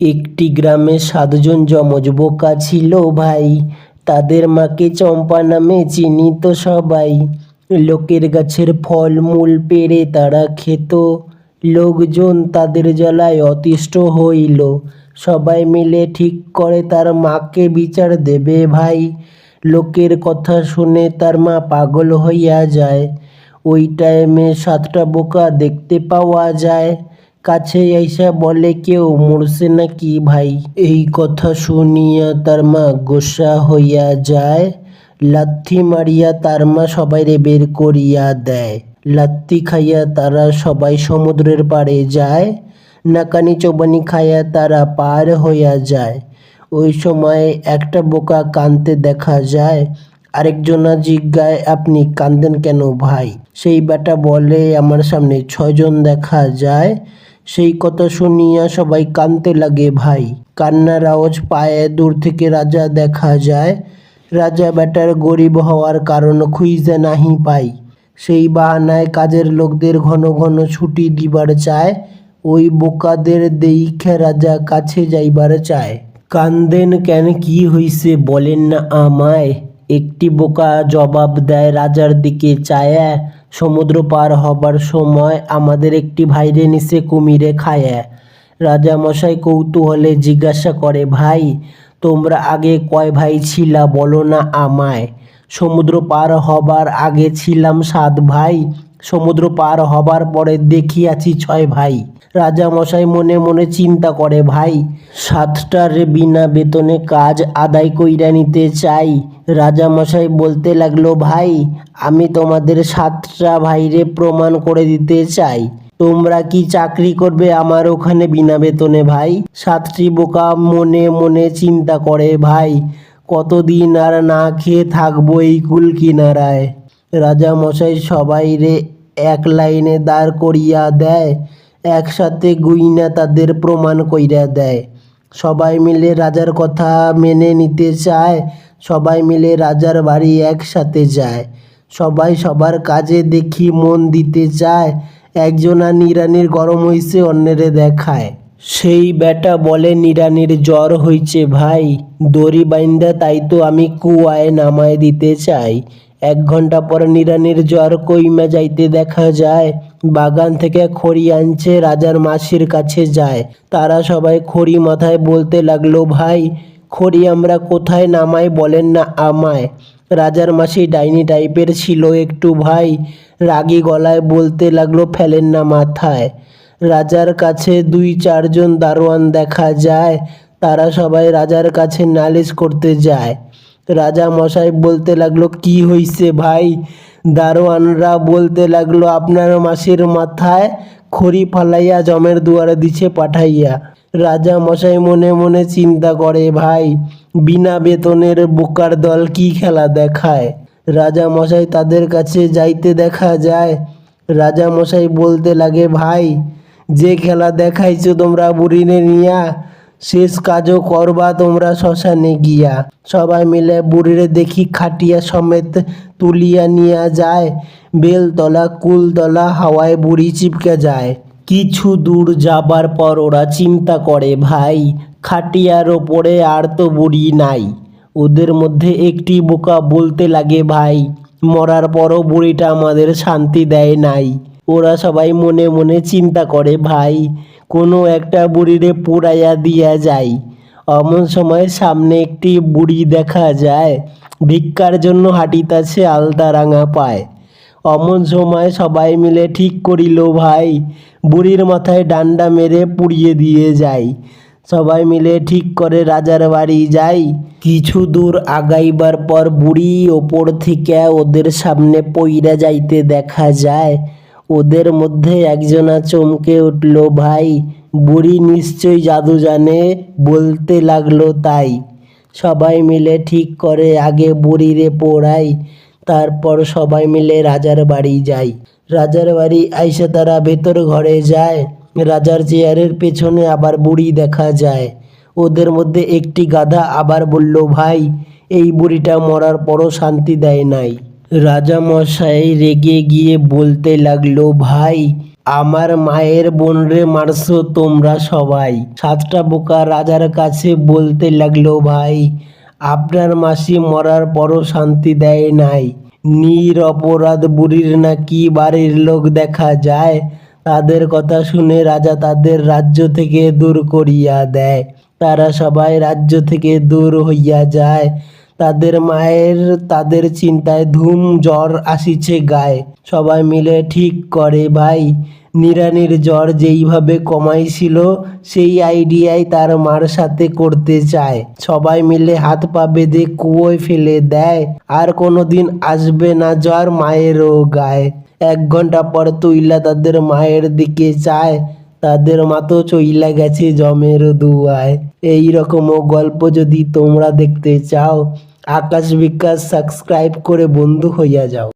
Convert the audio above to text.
একটি গ্রামে সাতজন যমজ বোকা ছিল ভাই। তাদের মাকে চম্পা নামে চিনিত সবাই। লোকের গাছের ফল, মূল পেড়ে তারা খেত। লোকজন তাদের জ্বালায় অতিষ্ঠ হইল। সবাই মিলে ঠিক করে তার মাকে বিচার দেবে ভাই। লোকের কথা শুনে তার মা পাগল হইয়া যায়। ওই টাইমে সাতটা বোকা দেখতে পাওয়া যায়। কাছে আইসা বলে, কেউ মরছে নাকি ভাই? এই কথা শুনিয়া তার মা গোসা হইয়া যায়। লাথি মারিয়া তার মা সবাইরে বের করিয়া দেয়। লাত্তি খাইয়া তারা সবাই সমুদ্রের পাড়ে যায়। নাকানি চোবানি খাইয়া তারা পার হইয়া যায়। ওই সময় একটা বোকা কানতে দেখা যায়। আরেকজনা জিজ্ঞায়, আপনি কান্দেন কেন ভাই? সেই বেটা বলে, আমার সামনে ছয়জন দেখা যায়। সেই কথা শুনিয়া সবাই কানতে লাগে, ভাই। কান্নার আওয়াজ পায়ে দূর থেকে রাজা দেখা যায়। রাজা বেটার গরিব হওয়ার কারণ খুঁজে নাহি পাই। সেই বাহানায় কাজের লোকদের ঘন ঘন ছুটি দিবার চায়। ওই বোকাদের দেইখে রাজা কাছে যাইবার চায়। কান্দেন কেন, কি হইছে বলেন না আমায়। একটি বোকা জবাব দেয় রাজার দিকে, চায়া সমুদ্র পার হবার সময় আমাদের একটি ভাইরে নিচে কুমিরে খায়া। রাজামশাই কৌতূহলে জিজ্ঞাসা করে, ভাই, তোমরা আগে কয় ভাই ছিলা বলো না আমায়? সমুদ্র পার হবার আগে ছিলাম সাত ভাই। সমুদ্র পার হবার পরে দেখিয়াছি ছয় ভাই। রাজা মশাই মনে মনে চিন্তা করে, ভাই, সাতটার বিনা বেতনে কাজ আদায় কইরা নিতে চাই। রাজা মশাই বলতে লাগল, ভাই, আমি তোমাদের সাতটা ভাইরে প্রমাণ করে দিতে চাই। তোমরা কি চাকরি করবে আমার ওখানে বিনা বেতনে, ভাই? সাতটি বোকা মনে মনে চিন্তা করে, ভাই, কতদিন আর না খেয়ে থাকব এই কুল কিনারায়? রাজা মশাই সবাইরে এক লাইনে দাঁড় করিয়া দেয়। একসাথে গুইনা তাদের প্রমাণ কইরা দেয়। সবাই মিলে রাজার কথা মেনে নিতে চায়। সবাই মিলে রাজার বাড়ি একসাথে যায়। সবাই সবার কাজে দেখি মন দিতে চায়। একজনা নিরানির গরম হইছে, অন্যেরে দেখায়। সেই বেটা বলে, নিরানির জ্বর হইছে ভাই। দড়ি বাইন্দা, তাই তো আমি কুয়ায় নামায় দিতে চাই। এক ঘণ্টা পর নিরানির জ্বর কইমা যাইতে দেখা যায়। বাগান থেকে খড়ি আনছে, রাজার মাসির কাছে যায়। তারা সবাই খড়ি মাথায় বলতে লাগল, ভাই, খড়ি আমরা কোথায় নামাই বলেন না আমায়? রাজার মাসি ডাইনি টাইপের ছিল একটু, ভাই, রাগী গলায় বলতে লাগল, ফেলেন না মাথায়। রাজার কাছে দুই চারজন দারোয়ান দেখা যায়। তারা সবাই রাজার কাছে নালিশ করতে যায়। রাজা মশাই বলতে লাগল, কি হইছে ভাই? দারোয়ানরা বলতে লাগল, আপনার মাসির মাথায় খড়ি ফালাইয়া জমের দুয়ারে দিছে পাঠাইয়া। রাজা মশাই মনে মনে চিন্তা করে, ভাই, বিনা বেতনের বোকার দল কি খেলা দেখায়? রাজা মশাই তাদের কাছে যাইতে দেখা যায়। রাজা মশাই বলতে লাগে, ভাই, যে খেলা দেখাইছো তোমরা বুড়িনে নিয়া শেষ কাজও করবা তোমরা শ্মশানে গিয়া। সবাই মিলে বুড়িরে দেখি খাটিয়া সমেত তুলিয়া নিয়া যায়। বেলতলা, কুলতলা, হাওয়ায় বুড়ি চিপকে যায়। কিছু দূর যাবার পর ওরা চিন্তা করে, ভাই, খাটিয়ার ওপরে আর তো বুড়ি নাই। ওদের মধ্যে একটি বোকা বলতে লাগে, ভাই, মরার পরও বুড়িটা আমাদের শান্তি দেয় নাই। ওরা সবাই মনে মনে চিন্তা করে, ভাই কোনো একটা বুড়িরে পুড়াইয়া দিয়া যায়। অমন সময় সামনে একটি বুড়ি দেখা যায়, ভিক্ষার জন্য হাঁটিতাছে আলতা রাঙা পায়। অমন সময় সবাই মিলে ঠিক করিল, ভাই, বুড়ির মাথায় ডান্ডা মেরে পুড়িয়ে দিয়ে যায় সবাই মিলে ঠিক করে রাজার বাড়ি যাই। কিছু দূর আগাইবার পর বুড়ি ওপর থেকে ওদের সামনে পইরা যাইতে দেখা যায়। ওদের মধ্যে একজনা চমকে উঠল, ভাই, বুড়ি নিশ্চয় জাদু জানে, বলতে লাগল তাই। সবাই মিলে ঠিক করে আগে বুড়িরে পোড়াই, তারপর সবাই মিলে রাজার বাড়ি যাই। রাজার বাড়ি আইসে তারা ভেতর ঘরে যায়, রাজার চেয়ারের পেছনে আবার বুড়ি দেখা যায়। ওদের মধ্যে একটি গাধা আবার বলল, ভাই, এই বুড়িটা মরার পরও শান্তি দেয় নাই। রাজা মশাই রেগে গিয়ে বলতে লাগল, ভাই, আমার মায়ের বোনরে মারছো তোমরা সবাই। সাতটা বোকা রাজার কাছে বলতে লাগল, ভাই, আপনার মাসি মরার পরও শান্তি দেয় নাই। নির অপরাধ বুড়ির নাকি বাড়ির লোক দেখা যায়। তাদের কথা শুনে রাজা তাদের রাজ্য থেকে দূর করিয়া দেয়। তারা সবাই রাজ্য থেকে দূর হইয়া যায়। তাদের মায়ের, তাদের চিন্তায় ধুম, জ্বর আসিছে গায়ে। সবাই মিলে ঠিক করে ভাই। নিরানির জ্বর যেইভাবে কমাইছিল, সেই আইডিয়াই তার মার সাথে করতে চায়। সবাই মিলে হাত পা বেঁধে কুয়োয় ফেলে দেয়। আর কোনো দিন আসবে না জ্বর মায়েরও গায়ে। এক ঘণ্টা পর তুইলা তাদের মায়ের দিকে চায়। তাদের মা তো চইলা গেছে জমের দুয়ায়। এই রকমও গল্প যদি তোমরা দেখতে চাও আকাশ বিকাশ সাবস্ক্রাইব করে বন্ধু হইয়া যাও।